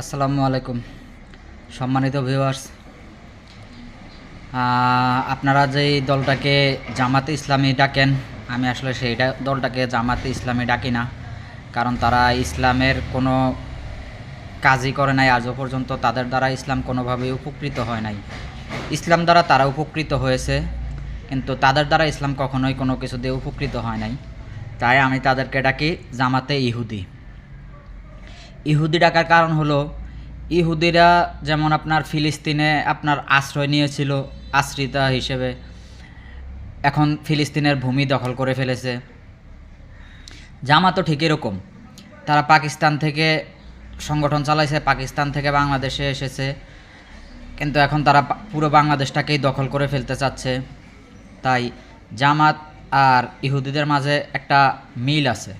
আসসালামু আলাইকুম। সম্মানিত ভিউয়ার্স আপনারা যেই দলটাকে জামাতে ইসলামী ডাকেন, আমি আসলে সেই দলটাকে জামাতে ইসলামী ডাকি না। কারণ তারা ইসলামের কোনো কাজই করে নাই, আজও পর্যন্ত তাদের দ্বারা ইসলাম কোনোভাবেই উপকৃত হয় নাই। ইসলাম দ্বারা তারা উপকৃত হয়েছে, কিন্তু তাদের দ্বারা ইসলাম কখনোই কোনো কিছু দিয়ে উপকৃত হয় নাই। তাই আমি তাদেরকে ডাকি জামাতে ইহুদি। ইহুদি ডাকার কারণ হলো, ইহুদিরা যেমন আপনার ফিলিস্তিনে আপনার আশ্রয় নিয়েছিল, আশ্রিতা হিসেবে, এখন ফিলিস্তিনের ভূমি দখল করে ফেলেছে। জামাতও ঠিক এরকম। তারা পাকিস্তান থেকে সংগঠন চালাইছে, পাকিস্তান থেকে বাংলাদেশে এসেছে। কিন্তু এখন তারা পুরো বাংলাদেশটাকেই দখল করে ফেলতে চাচ্ছে। তাই জামাত আর ইহুদিদের মাঝে একটা মিল আছে।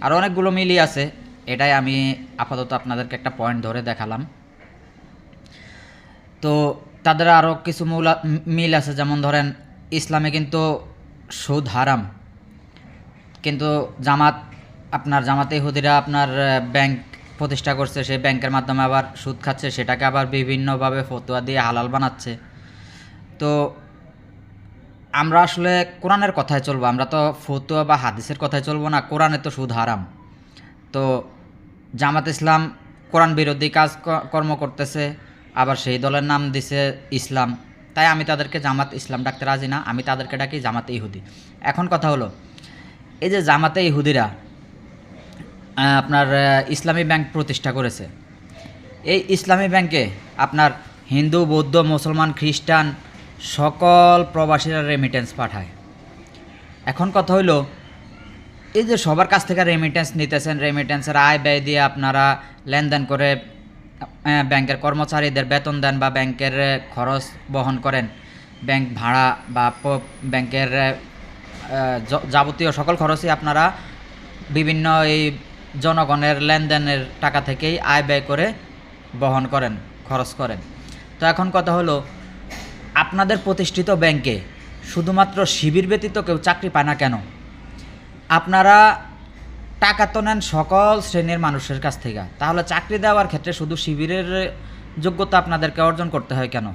আর অনেকগুলো মিলই আছে। এটাই আমি আপাতত আপনাদেরকে একটা পয়েন্ট ধরে দেখালাম। তো তাদের আরও কিছু মূল মিল আছে, যেমন ধরেন ইসলামে কিন্তু সুদ হারাম। কিন্তু জামাত, আপনার জামাতে ইহুদিরা আপনার ব্যাংক প্রতিষ্ঠা করছে, সেই ব্যাংকের মাধ্যমে আবার সুদ খাচ্ছে, সেটাকে আবার বিভিন্নভাবে ফতুয়া দিয়ে হালাল বানাচ্ছে। তো আমরা আসলে কোরআনের কথায় চলবো, আমরা তো ফতুয়া বা হাদিসের কথায় চলবো না, কোরআনে তো সুদ হারাম। তো জামাত ইসলাম কোরআন বিরোধী কাজ কর্ম করতেছে, আবার সেই দলের নাম দিছে ইসলাম। তাই আমি তাদেরকে জামাত ইসলাম ডাকতে রাজি না, আমি তাদেরকে ডাকি জামাতে ইহুদি। এখন কথা হলো, এই যে জামাতে ইহুদিরা আপনার ইসলামী ব্যাংক প্রতিষ্ঠা করেছে। এই ইসলামী ব্যাংকে আপনার হিন্দু, বৌদ্ধ, মুসলমান, খ্রিস্টান সকল প্রবাসীরা রেমিটেন্স পাঠায়। এখন কথা হইল এই যে সবার কাছ থেকে রেমিটেন্স নিতেছেন রেমিটেন্সের আয় ব্যয় দিয়ে আপনারা লেনদেন করে ব্যাংকের কর্মচারীদের বেতন দেন বা ব্যাংকের খরচ বহন করেন। ব্যাংক ভাড়া বা ব্যাংকের যাবতীয় সকল খরচই আপনারা বিভিন্ন এই জনগণের লেনদেনের টাকা থেকেই আয় ব্যয় করে বহন করেন, খরচ করেন। তো এখন কথা হলো, আপনাদের প্রতিষ্ঠিত ব্যাংকে শুধুমাত্র শিবির ব্যতীত কেউ চাকরি পায় না কেন? আপনারা টাকা তো নেন সকল শ্রেণির মানুষের কাছ থেকে। তাহলে চাকরি দেওয়ার ক্ষেত্রে শুধু শিবিরের যোগ্যতা আপনাদেরকে অর্জন করতে হয় কেন?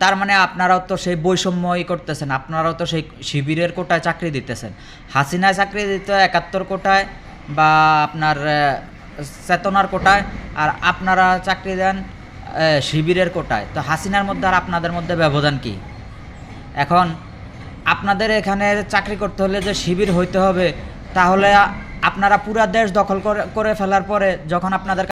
তার মানে আপনারাও তো সেই বৈষম্যই করতেছেন, আপনারাও তো সেই শিবিরের কোটায় চাকরি দিতেছেন। হাসিনায় চাকরি দিতে একাত্তর কোটায় বা আপনার চেতনার কোটায়, আর আপনারা চাকরি দেন শিবিরের কোটায়। তো হাসিনার মধ্যে আর আপনাদের মধ্যে ব্যবধান কি? এখন আপনাদের এখানে চাকরি করতে হলে যে শিবির হইতে হবে, তাহলে আপনারা পুরা দেশ দখল করে ফেলার পরে যখন আপনাদের